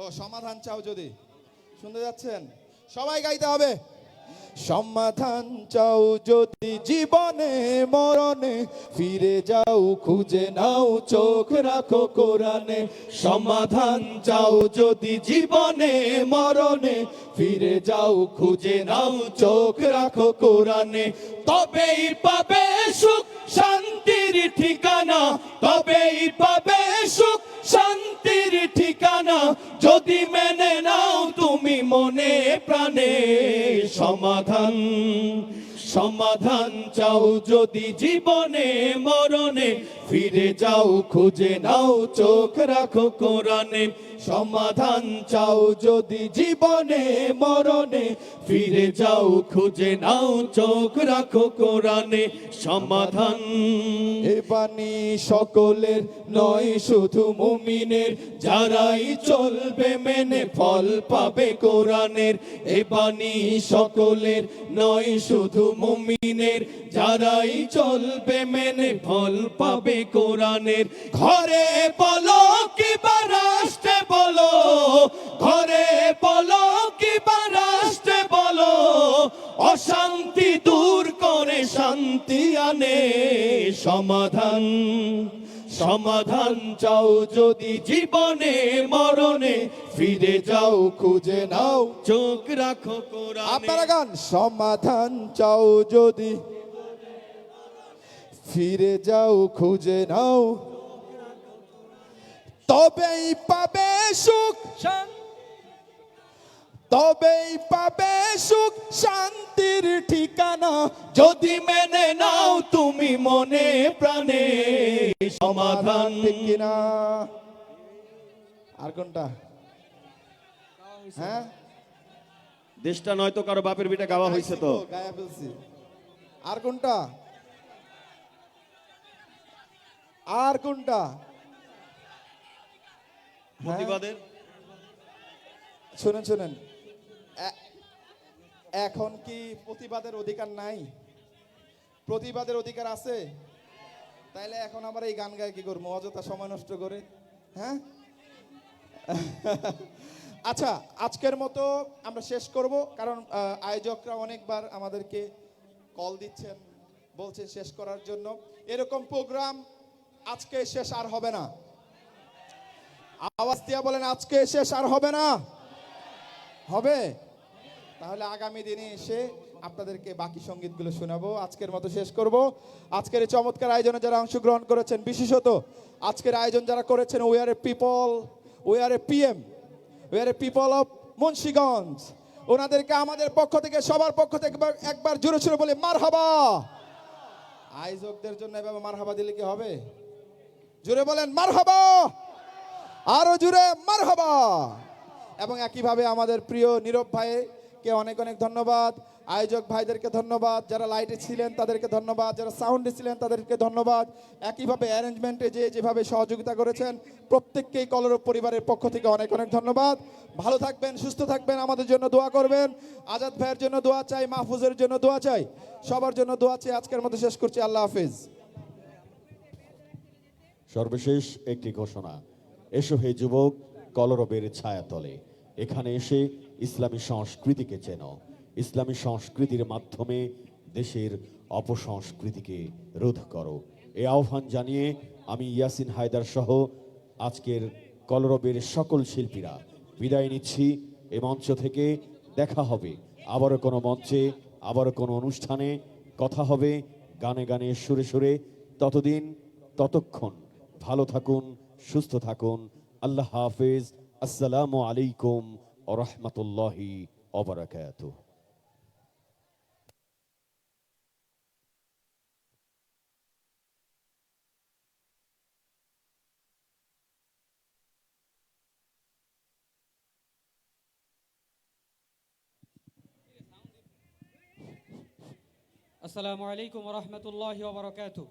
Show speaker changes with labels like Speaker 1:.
Speaker 1: ও, সমাধান চাও যদি। শুনতে যাচ্ছেন? সবাই গাইতে হবে। সমাধান চাও যদি জীবনে, মরণে, ফিরে যাও, খুঁজে নাও, চোখ রাখো কোরআনে। সমাধান চাও যদি জীবনে, মরণে, ফিরে যাও, খুঁজে নাও, চোখ রাখো কোরআনে। তবেই পাবে মনে প্রাণে সমাধান সমাধান চাও যদি জীবনে মরণে। ফিরে যাও, খুঁজে নাও, চোখ রাখো কোরআনে। সমাধান চাও যদি জীবনে, মরণে। ফিরে যাও, খুঁজে নাও, চোখ রাখো কোরআনে। সমাধান। এ বাণী সকলের নয়, শুধু মুমিনের। যারাই চলবে মেনে, ফল পাবে কোরআনের। এ বাণী সকলের নয়, শুধু মুমিনের। যারাই চলবে মেনে, ফল পাবে কোরআনের ঘরে বলো কি বা রাষ্ট্রে বলো, ঘরে বলো কি বা রাষ্ট্রে বলো, অশান্তি দূর করে শান্তি আনে সমাধান সমাধান চাও যদি জীবনে, মরণে ফিরে যাও, খুঁজে নাও, চোখ রাখো আপনারা গান, সমাধান চাও যদি ফিরে যাও খুঁজে নাও। তবেই পাবে সুখ তবেই পাবে সুখ শান্তির ঠিকানা যদি মেনে নাও তুমি মনে প্রাণে সমাধান। কিনা? আর কোনটা? হ্যাঁ?
Speaker 2: দেশটা নয়তো কারও বাপের বিটা গাওয়া হয়েছে তো।
Speaker 1: গায়া ফেলছি। আর কোনটা? আর কোনটা? হ্যাঁ?
Speaker 2: প্রতিবাদের?
Speaker 1: শুনেন শুনেন। এখন কি প্রতিবাদের অধিকার নাই? প্রতিবাদের অধিকার আছে? তাইলে এখন আমরা এই গান গায়ে কি করব? অযথা সময় নষ্ট করে হ্যাঁ? আচ্ছা আজকের মতো আমরা শেষ করব কারণ আয়োজকরা অনেকবার আমাদেরকে কল দিচ্ছেন বলছেন শেষ করার জন্য। এরকম প্রোগ্রাম আজকে শেষ আর হবে না। আওয়াজ দিয়া বলেন, আজকে শেষ আর হবে না। হবে? তাহলে আগামী দিনে এসে আপনাদেরকে বাকি সঙ্গীতগুলো শোনাবো। আজকের মতো শেষ করব। আজকের এই চমৎকার আয়োজনে যারা অংশগ্রহণ করেছেন, বিশেষত আজকের আয়োজন যারা করেছেন we are a people we are a PM we are a people of Munshiganj. ওনাদেরকে আমাদের পক্ষ থেকে, সবার পক্ষ থেকে একবার- জোরে জোরে বলে মার হাবা আয়োজকদের জন্য এভাবে মার হাবা দিলে কি হবে? জোরে বলেন মার হাবা আরও জুড়ে মারহাবা! এবং একইভাবে আমাদের প্রিয় নীরব ভাইকে অনেক অনেক ধন্যবাদ, আয়োজক ভাইদেরকে ধন্যবাদ, যারা লাইটে ছিলেন তাদেরকে ধন্যবাদ, যারা সাউন্ডে ছিলেন তাদেরকে ধন্যবাদ। একইভাবে অ্যারেঞ্জমেন্টে যে যেভাবে সহযোগিতা করেছেন, প্রত্যেককেই কলরব পরিবারের পক্ষ থেকে অনেক অনেক ধন্যবাদ। ভালো থাকবেন, সুস্থ থাকবেন, আমাদের জন্য দোয়া করবেন। আজাদ ভাইয়ের জন্য দোয়া চাই, মাহফুজের জন্য দোয়া চাই, সবার জন্য দোয়া চাই আজকের মতো শেষ করছি, আল্লাহ হাফিজ।
Speaker 3: সর্বশেষ একটি ঘোষণা। এসো হে যুবক, কলরবের ছায়াতলে। এখানে এসে ইসলামী সংস্কৃতিকে চেনো। ইসলামী সংস্কৃতির মাধ্যমে দেশের অপসংস্কৃতিকে রোধ করো। এই আহ্বান জানিয়ে আমি ইয়াসিন হায়দার সহ আজকের কলরবের সকল শিল্পীরা বিদায় নিচ্ছি। এ মঞ্চ থেকে দেখা হবে। আবারও কোনো মঞ্চে, আবারও কোনো অনুষ্ঠানে কথা হবে। গানে গানে সুরে সুরে। ততদিন, ততক্ষণ ভালো থাকুন সুস্থ থাকুন আল্লাহ হাফেজ আসসালামু আলাইকুম ও রহমতুল্লাহি অবরাকাতুহ
Speaker 4: আসসালামু আলাইকুম রহমতুল্লাহ ওবরাকাতু